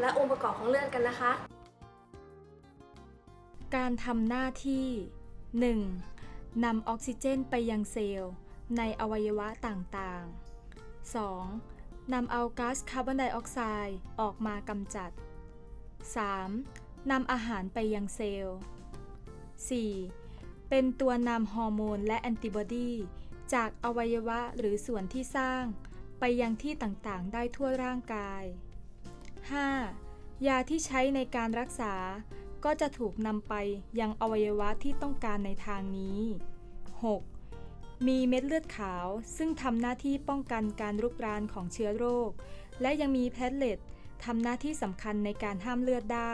และองค์ประกอบของเลือดกันนะคะ การทำหน้าที่ 1. นำออกซิเจนไปยังเซลล์ ในอวัยวะต่างๆ 2. นำเอาก๊าซคาร์บอนไดออกไซด์ออกมากำจัด 3. นำอาหารไปยังเซลล์ 4. เป็นตัวนำฮอร์โมนและแอนติบอดีจากอวัยวะหรือส่วนที่สร้าง ไปยังที่ต่างๆ ได้ทั่วร่างกาย 5. ยาที่ใช้ในการรักษา ก็จะถูกนำไปยังอวัยวะที่ต้องการในทางนี้ 6. มีเม็ดเลือดขาวซึ่งทำหน้าที่ป้องกันการรุกรานของเชื้อโรค และยังมีแพทเลตทำหน้าที่สำคัญในการห้ามเลือดได้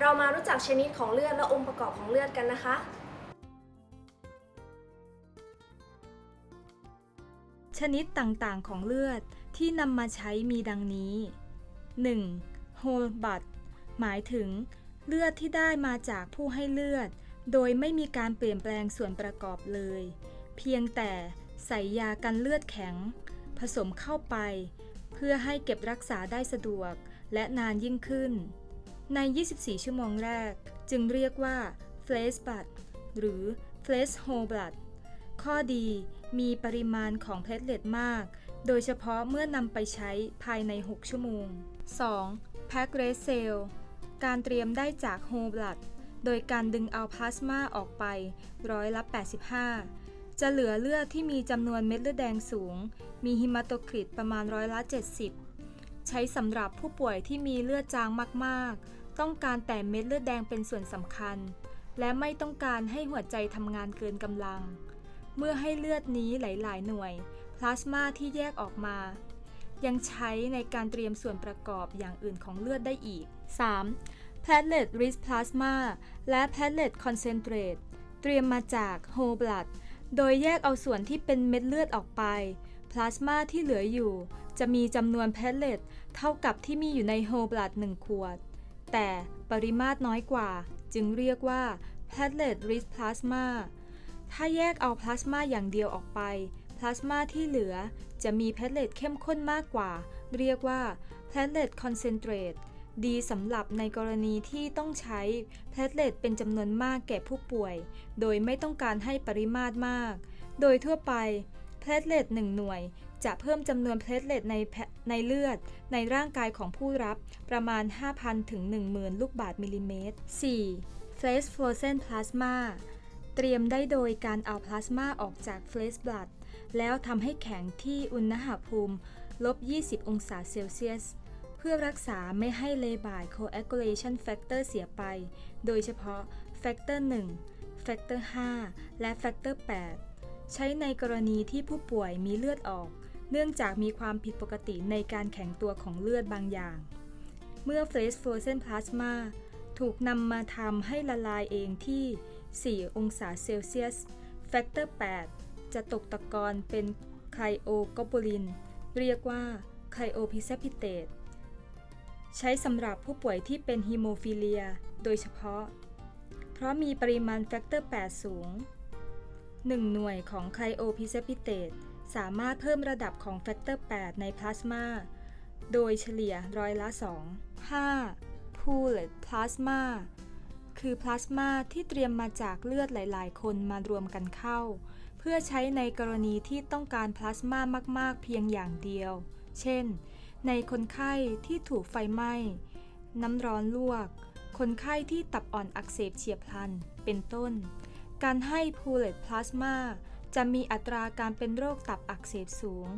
เรามารู้จักชนิดของเลือดและองค์ประกอบของเลือดกันนะคะ ชนิดต่างๆของเลือดที่นำมาใช้มีดังนี้ 1. whole blood หมายถึง เลือดที่ได้มาจากผู้ให้เลือด โดยไม่มีการเปลี่ยนแปลงส่วนประกอบเลย เพียงแต่ใส่ยากันเลือดแข็ง ผสมเข้าไป เพื่อให้เก็บรักษาได้สะดวกและนานยิ่งขึ้น ใน 24 ชั่วโมงแรก จึงเรียกว่า flash blood หรือ flash whole blood ข้อดีมีปริมาณของเพลทเลตมาก โดยเฉพาะเมื่อนำไปใช้ภายใน 6 ชั่วโมง 2. pack red cell การเตรียมได้จาก whole blood โดยการดึงเอาพลาสมาออกไปร้อยละ85 จะเหลือเลือดที่มีจำนวนเม็ดเลือดแดงสูง มีฮิมาโตคริตประมาณร้อยละ70 ใช้สำหรับผู้ป่วยที่มีเลือดจางมากๆ ต้องการแต่เม็ดเลือดแดงเป็นส่วนสำคัญ และไม่ต้องการให้หัวใจทำงานเกินกำลัง เมื่อให้เลือดนี้หลายๆ หน่วย พลาสมาที่แยกออกมา ยังใช้ในการเตรียมส่วนประกอบอย่างอื่นของเลือดได้อีก 3. platelet rich plasma และ platelet concentrate เตรียมมาจาก whole blood โดยแยกเอาส่วนที่เป็นเม็ดเลือดออกไป พลาสมาที่เหลืออยู่ จะมีจำนวน platelet เท่ากับที่มีอยู่ใน whole blood 1ขวด แต่ปริมาตรน้อยกว่า จึงเรียกว่า platelet rich plasma ถ้าแยกเอาพลาสมาอย่างเดียวออกไป พลาสมาที่เหลือจะมีแพลเลตเข้มข้นมากกว่า เรียกว่าแพลเลตคอนเซนเทรตดีสำหรับในกรณีที่ต้องใช้แพลเลตเป็นจำนวนมากแก่ผู้ป่วย โดยไม่ต้องการให้ปริมาตรมาก โดยทั่วไปแพลเลต1หน่วยจะเพิ่มจำนวนเพลตเลตในในเลือด ในร่างกายของผู้รับประมาณ 5,000 ถึง 10,000 ลูกบาศก์มิลลิเมตร 4. Flash frozen plasma เตรียมได้โดยการเอาพลาสมาออกจากเฟลชบลัด แล้วทำให้แข็งที่อุณหภูมิลบ 20 องศาเซลเซียส เพื่อรักษาไม่ให้เลบาย coagulation factor เสียไป โดยเฉพาะ factor 1 factor 5 และ factor 8 ใช้ในกรณีที่ผู้ป่วยมีเลือดออก เนื่องจากมีความผิดปกติในการแข็งตัวของเลือดบางอย่าง เมื่อ Flash Frozen Plasma ถูกนำมาทำให้ละลายเองที่ 4 องศาเซลเซียส แฟกเตอร์ 8 จะตกตะกอนเป็นไคลโอกอบูลิน เรียกว่าไคลโอพิเซพิเตตใช้สำหรับผู้ป่วยที่เป็นฮีโมฟิเลีย โดยเฉพาะ เพราะมีปริมาณแฟกเตอร์ 8 สูง 1 หน่วยของไคลโอพิเซพิเตตสามารถเพิ่มระดับของแฟกเตอร์ 8 ในพลาสมาโดยเฉลี่ยร้อยละ 2 5. pooled plasma คือพลาสมาที่เตรียมมาจากเลือดหลาย ๆ คนมารวมกันเข้า เพื่อใช้ในกรณีที่ต้องการพลาสมามากๆ เพียงอย่างเดียว เช่น ในคนไข้ที่ถูกไฟไหม้ น้ำร้อนลวก คนไข้ที่ตับอ่อนอักเสบเฉียบพลัน เป็นต้น การให้พูเลตพลาสมาจะมีอัตราการเป็นโรคตับอักเสบสูง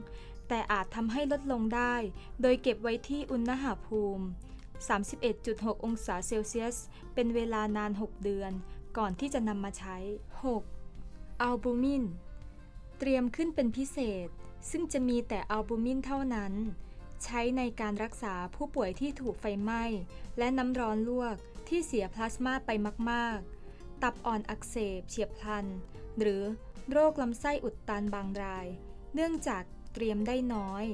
แต่อาจทำให้ลดลงได้ โดยเก็บไว้ที่อุณหภูมิ 31.6 องศาเซลเซียส เป็นเวลานาน 6 เดือน ก่อนที่จะนำมาใช้ 6. อัลบูมิน เตรียมขึ้นเป็นพิเศษ ซึ่งจะมีแต่อัลบูมินเท่านั้น ใช้ในการรักษาผู้ป่วยที่ถูกไฟไหม้ และน้ำร้อนลวกที่เสียพลาสมาไปมาก ๆ ตับอ่อนอักเสบเฉียบพลัน หรือโรคลำไส้อุดตันบางราย เนื่องจากเตรียมได้น้อย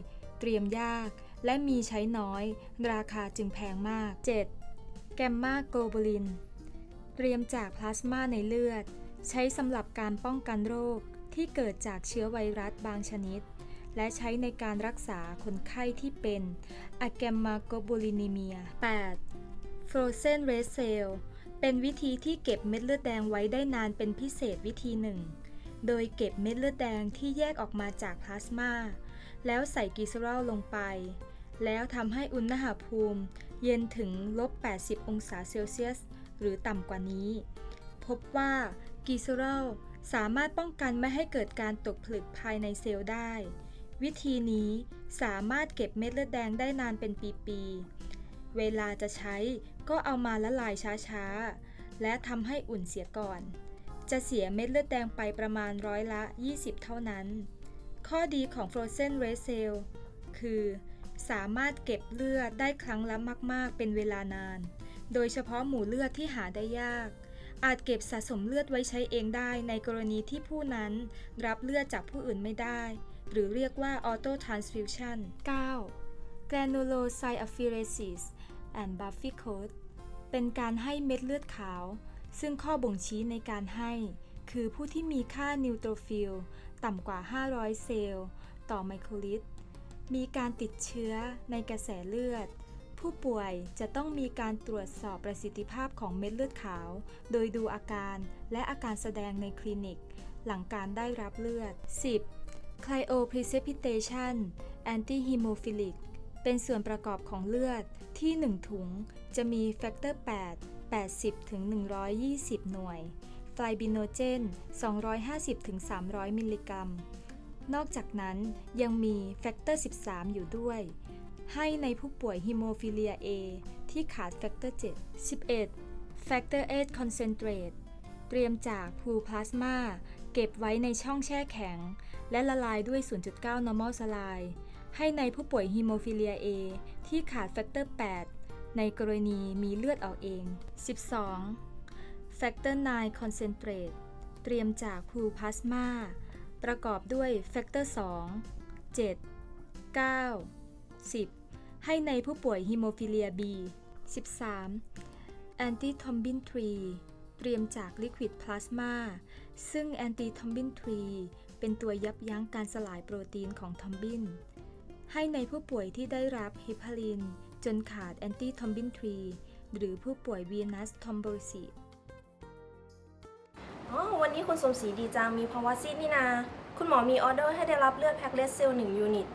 เตรียมยาก และมีใช้น้อย ราคาจึงแพงมาก 7. แกมมาโกลบูลิน เตรียมจากพลาสมาในเลือด ใช้สำหรับการป้องกันโรคที่เกิดจากเชื้อไวรัสบางชนิด และใช้ในการรักษาคนไข้ที่เป็นอะแกมมาโกบูลินีเมีย 8. Frozen red cell เป็นวิธีที่เก็บเม็ดเลือดแดงไว้ได้นานเป็นพิเศษวิธีหนึ่ง โดยเก็บเม็ดเลือดแดงที่แยกออกมาจากพลาสมา แล้วใส่กีเซอรอลลงไป แล้วทำให้อุณหภูมิ เย็นถึงลบ 80 องศาเซลเซียส หรือต่ำกว่านี้ พบว่า กลีเซอรอลสามารถป้องกันไม่ให้เกิดการตกผลึกภายในเซลล์ได้ วิธีนี้สามารถเก็บเม็ดเลือดแดงได้นานเป็นปีๆ เวลาจะใช้ก็เอามาละลายช้าๆ และทำให้อุ่นเสียก่อน จะเสียเม็ดเลือดแดงไปประมาณร้อยละ 20 เท่านั้น ข้อดีของ Frozen Red Cell คือ สามารถเก็บเลือดได้ครั้งละมาก ๆ เป็นเวลานาน โดยเฉพาะหมู่เลือดที่หาได้ยาก อาจเก็บสะสมเลือดไว้ใช้เองได้ในกรณีที่ผู้นั้นรับเลือดจากผู้อื่นไม่ได้ หรือเรียกว่า auto transfusion 9. granulocytopheresis and Buffy code เป็นการให้เม็ดเลือดขาว ซึ่งข้อบ่งชี้ในการให้ คือผู้ที่มีค่านิวโตรฟิลต่ำกว่า 500 เซลล์ ต่อไมโครลิตร มีการติดเชื้อในกระแสเลือด ผู้ป่วยจะต้องมีการตรวจสอบประสิทธิภาพของเม็ดเลือดขาว โดยดูอาการและอาการแสดงในคลินิก หลังการได้รับเลือด 10. Cryoprecipitation Antihemophilic เป็นส่วนประกอบของเลือดที่ 1 ถุงจะมีแฟกเตอร์ 8 80ถึง120 หน่วยไฟบิโนเจน 250ถึง300 มิลลิกรัม นอกจากนั้นยังมีแฟกเตอร์ 13 อยู่ด้วย ให้ในผู้ป่วยฮิโมฟิเลีย A ที่ขาดแฟกเตอร์ 7 11แฟกเตอร์8 concentrate เตรียมจากพูพลาสมาเก็บไว้ในช่องแช่แข็ง และละลายด้วย 0.9 normal saline ให้ในผู้ป่วยฮิโมฟิเลีย A ที่ขาดแฟกเตอร์ 8 ในกรณีมีเลือดออกเอง 12แฟกเตอร์9 concentrate เตรียมจากพูพลาสมาประกอบด้วยแฟกเตอร์ 2 7 9 10 ให้ในผู้ป่วยฮิโมฟิเลีย B 13 แอนติทอมบิน3เตรียมจากลิควิดพลาสมาซึ่งแอนติทอมบิน3เป็นตัวยับยั้งการสลายโปรตีนของทอมบิน ให้ในผู้ป่วยที่ได้รับฮิพาลิน จนขาดแอนติทอมบิน3หรือผู้ป่วยวีนัสทอมโบริซิอ๋อวันนี้คุณสมศรีดีจังมีภาวะซีดนี่นา คุณหมอมีออเดอร์ให้ได้รับเลือดแพ็กเลสเซลล์1ยูนิต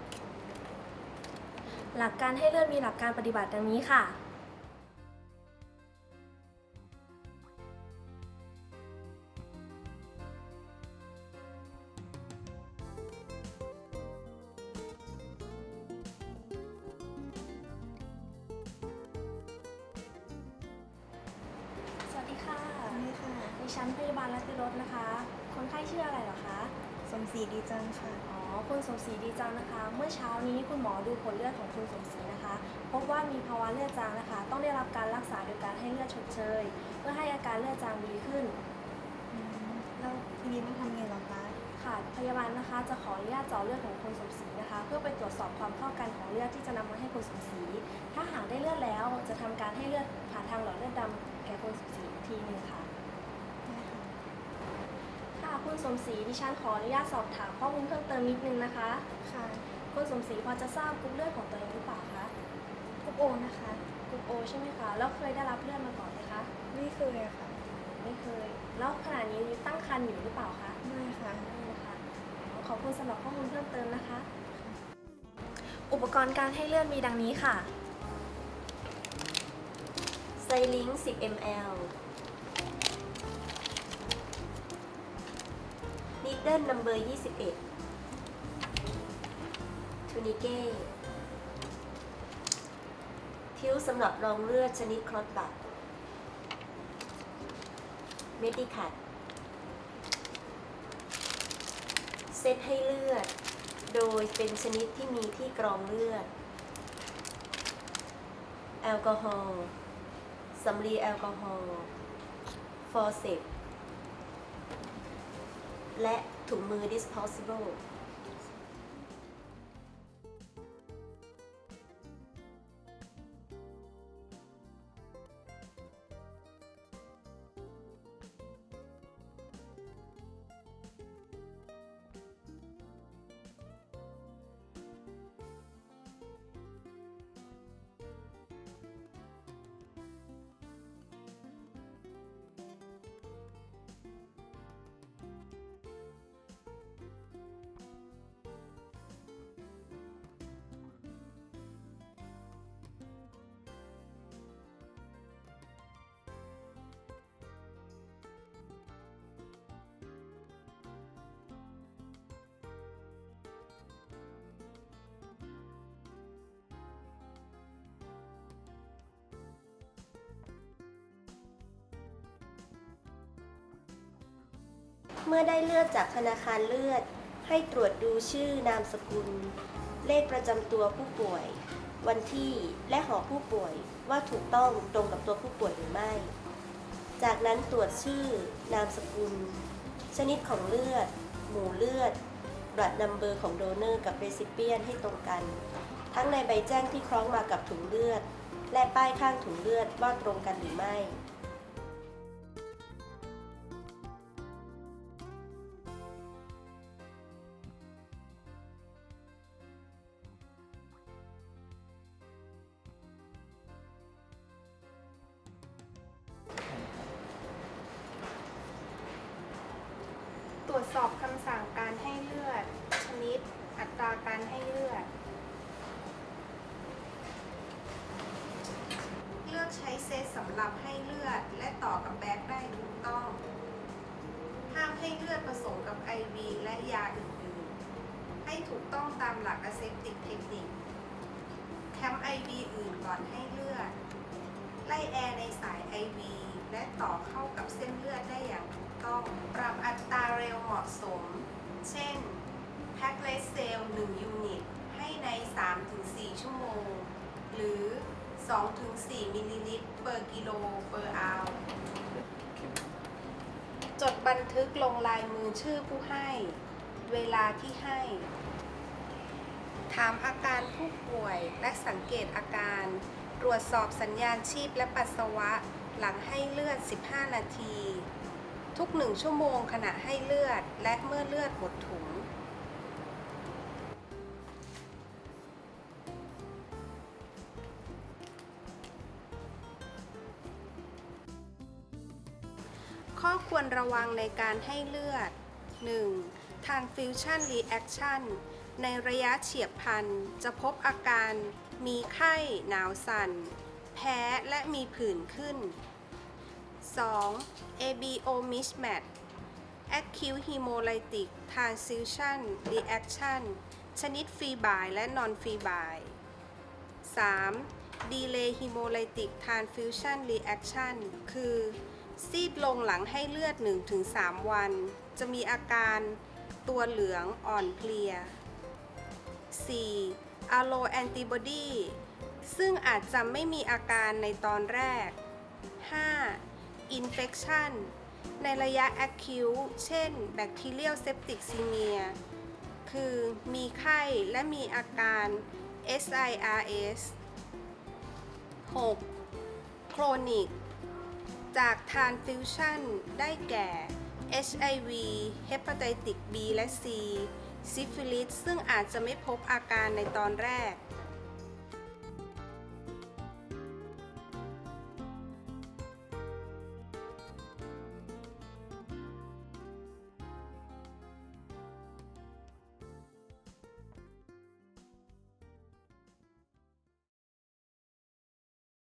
หลักการให้เลือดมีหลักการปฏิบัติดังนี้ค่ะ รีดีจังนะคะ เมื่อเช้านี้คุณหมอดูผลเลือดของคุณสมศรีนะคะ พบว่ามีภาวะเลือดจางนะคะ ต้องได้รับการรักษาโดยการให้เลือดชดเชย เพื่อให้อาการเลือดจางดีขึ้นอืมแล้วทีนี้ต้องทำไงเหรอคะ ค่ะ พยาบาลนะคะจะขออนุญาตเจาะเลือดของคุณสมศรีนะคะ เพื่อไปตรวจสอบความเข้ากันของเลือดที่จะนำมาให้คุณสมศรี ถ้าหากได้เลือดแล้วจะทำการให้เลือดผ่านทางหลอดเลือดดำแก่คุณสมศรีอีกทีหนึ่งค่ะได้ค่ะ ค่ะคุณสมศรีดิฉันขออนุญาตสอบถามข้อมูลเพิ่มเติมนิดนึงนะคะ ค่ะ คุณสมศรีพอจะทราบกรุ๊ปเลือดของตัวเองหรือเปล่าคะกุ๊กโอนะคะ กรุ๊ปโอใช่ไหมคะ แล้วเคยได้รับเลือดมาก่อนไหมคะ ไม่เคยอะค่ะ ไม่เคย แล้วขณะนี้ตั้งครรภ์อยู่หรือเปล่าคะ ไม่ค่ะไม่นะคะอ๋อขอบคุณสำหรับข้อมูลเพิ่มเติมนะคะ อุปกรณ์การให้เลือดมีดังนี้ค่ะ ไซลิง 10 ml เดิลนัมเบอร์21ทูนิเก้ทิวสำหรับรองเลือดชนิดคลอตบัตเมดิคัตเซตให้เลือด โดยเป็นชนิดที่มีที่กรองเลือด แอลกอฮอล์สำลีแอลกอฮอล์ฟอร์เซปและ ถุงมือ disposable เมื่อได้เลือดจากธนาคารเลือด ให้ตรวจดูชื่อนามสกุล เลขประจำตัวผู้ป่วย วันที่และหอผู้ป่วยว่าถูกต้องตรงกับตัวผู้ป่วยหรือไม่ จากนั้นตรวจชื่อนามสกุล ชนิดของเลือด หมู่เลือดบัตรนัมเบอร์ของโดเนอร์กับเรซิเปียนให้ตรงกัน ทั้งในใบแจ้งที่คล้องมากับถุงเลือด และป้ายข้างถุงเลือดว่าตรงกันหรือไม่ จสอบคำสั่งการให้เลือด ชนิด อัตราการให้เลือด เลือกใช้เซตสำหรับให้เลือด และต่อกับแบกได้ถูกต้อง ห้ามให้เลือดผสมกับ IV และยาอื่นๆ ให้ถูกต้องตามหลัก aseptic technique แคม IV อื่นก่อนให้เลือด ไล่แอร์ในสาย IV และต่อเข้ากับเส้นเลือดได้อย่างถูก ต้อง ปรับอัตราเร็วเหมาะสม เช่นแพ็คเลสเซล1ยูนิต ให้ใน 3-4 ชั่วโมง หรือ 2-4 มิลลิลิตรเปอร์กิโลเปอร์อาวจดบันทึกลงลายมือชื่อผู้ให้ เวลาที่ให้ ถามอาการผู้ป่วยและสังเกตอาการ ตรวจสอบสัญญาณชีพและปัสสาวะหลังให้เลือด 15 นาที ทุกหนึ่งชั่วโมงขณะให้เลือด และเมื่อเลือดหมดถุง ข้อควรระวังในการให้เลือด 1. transfusion reaction ในระยะเฉียบพลันจะพบอาการ มีไข้ หนาวสั่น แพ้และมีผื่นขึ้น 2. ABO mismatch acute hemolytic transfusion reaction ชนิดฟรีบายและนอนฟรีบาย 3. delay hemolytic transfusion reaction คือ ซีดลงหลังให้เลือด 1-3 วัน จะมีอาการตัวเหลืองอ่อนเพลีย 4. allo antibody ซึ่งอาจจะไม่มีอาการในตอนแรก 5. Infection ในระยะ acute เช่น bacterial septicemia คือมีไข้และมีอาการ SIRS 6. chronic จาก transfusion ได้แก่ HIV Hepatitis B และ C ซิฟิลิสซึ่งอาจจะไม่พบอาการในตอนแรก